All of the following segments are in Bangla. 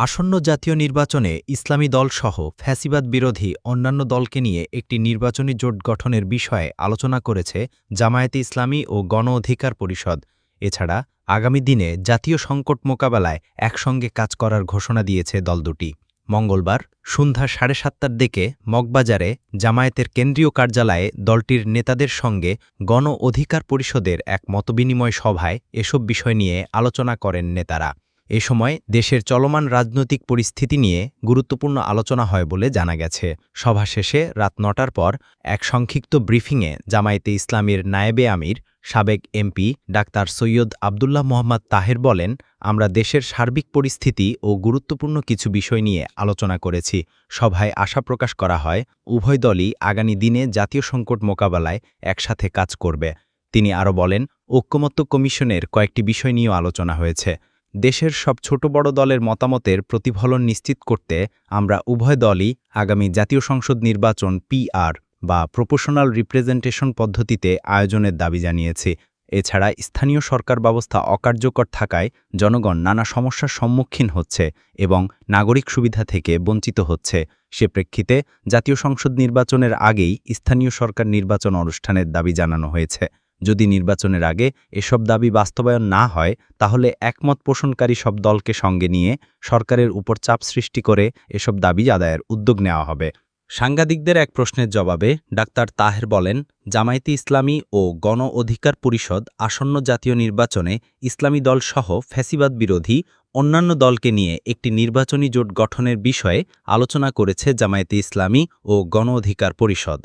আসন্ন জাতীয় নির্বাচনে ইসলামী দলসহ ফ্যাসিবাদ বিরোধী অন্যান্য দলকে নিয়ে একটি নির্বাচনী জোট গঠনের বিষয়ে আলোচনা করেছে জামায়াতে ইসলামী ও গণ অধিকার পরিষদ। এছাড়া আগামী দিনে জাতীয় সংকট মোকাবেলায় একসঙ্গে কাজ করার ঘোষণা দিয়েছে দল দুটি। মঙ্গলবার সন্ধ্যা সাড়ে সাতটার দিকে মগবাজারে জামায়াতের কেন্দ্রীয় কার্যালয়ে দলটির নেতাদের সঙ্গে গণ অধিকার পরিষদের এক মতবিনিময় সভায় এসব বিষয় নিয়ে আলোচনা করেন নেতারা। এ সময় দেশের চলমান রাজনৈতিক পরিস্থিতি নিয়ে গুরুত্বপূর্ণ আলোচনা হয় বলে জানা গেছে। সভা শেষে রাত নটার পর এক সংক্ষিপ্ত ব্রিফিংয়ে জামায়াতে ইসলামীর নায়েবে আমির, সাবেক এমপি ডাক্তার সৈয়দ আবদুল্লাহ মোহাম্মদ তাহের বলেন, আমরা দেশের সার্বিক পরিস্থিতি ও গুরুত্বপূর্ণ কিছু বিষয় নিয়ে আলোচনা করেছি। সভায় আশা প্রকাশ করা হয়, উভয় দলই আগামী দিনে জাতীয় সংকট মোকাবেলায় একসাথে কাজ করবে। তিনি আরও বলেন, ঐক্যমত্য কমিশনের কয়েকটি বিষয় নিয়েও আলোচনা হয়েছে। দেশের সব ছোট বড় দলের মতামতের প্রতিফলন নিশ্চিত করতে আমরা উভয় দলই আগামী জাতীয় সংসদ নির্বাচন পিআর বা প্রপোশনাল রিপ্রেজেন্টেশন পদ্ধতিতে আয়োজনের দাবি জানিয়েছি। এছাড়া স্থানীয় সরকার ব্যবস্থা অকার্যকর থাকায় জনগণ নানা সমস্যার সম্মুখীন হচ্ছে এবং নাগরিক সুবিধা থেকে বঞ্চিত হচ্ছে। সে প্রেক্ষিতে জাতীয় সংসদ নির্বাচনের আগেই স্থানীয় সরকার নির্বাচন অনুষ্ঠানের দাবি জানানো হয়েছে। যদি নির্বাচনের আগে এসব দাবি বাস্তবায়ন না হয়, তাহলে একমত পোষণকারী সব দলকে সঙ্গে নিয়ে সরকারের উপর চাপ সৃষ্টি করে এসব দাবি আদায়ের উদ্যোগ নেওয়া হবে। সাংবাদিকদের এক প্রশ্নের জবাবে ডাক্তার তাহের বলেন, জামায়াতে ইসলামী ও গণ অধিকার পরিষদ আসন্ন জাতীয় নির্বাচনে ইসলামী দলসহ ফ্যাসিবাদ বিরোধী অন্যান্য দলকে নিয়ে একটি নির্বাচনী জোট গঠনের বিষয়ে আলোচনা করেছে জামায়াতে ইসলামী ও গণ অধিকার পরিষদ।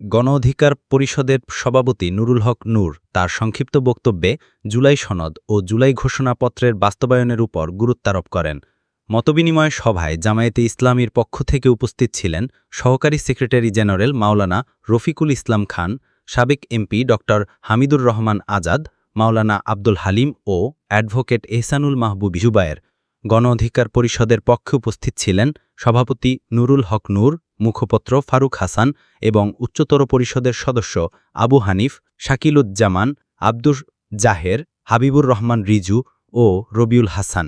গণ অধিকার পরিষদের সভাপতি নুরুল হক নূর তার সংক্ষিপ্ত বক্তব্যে জুলাই সনদ ও জুলাই ঘোষণাপত্রের বাস্তবায়নের উপর গুরুত্বারোপ করেন। মতবিনিময় সভায় জামায়াতে ইসলামীর পক্ষ থেকে উপস্থিত ছিলেন সহকারী সেক্রেটারি জেনারেল মাওলানা রফিকুল ইসলাম খান, সাবেক এমপি ড. হামিদুর রহমান আজাদ, মাওলানা আব্দুল হালিম ও অ্যাডভোকেট এহসানুল মাহবুব জুবায়ের। গণ অধিকার পরিষদের পক্ষে উপস্থিত ছিলেন সভাপতি নুরুল হক নূর মুখপত্র ফারুক হাসান এবং উচ্চতর পরিষদের সদস্য আবু হানিফ, শাকিলুজ্জামান, আব্দুর জাহের, হাবিবুর রহমান রিজু ও রবিউল হাসান।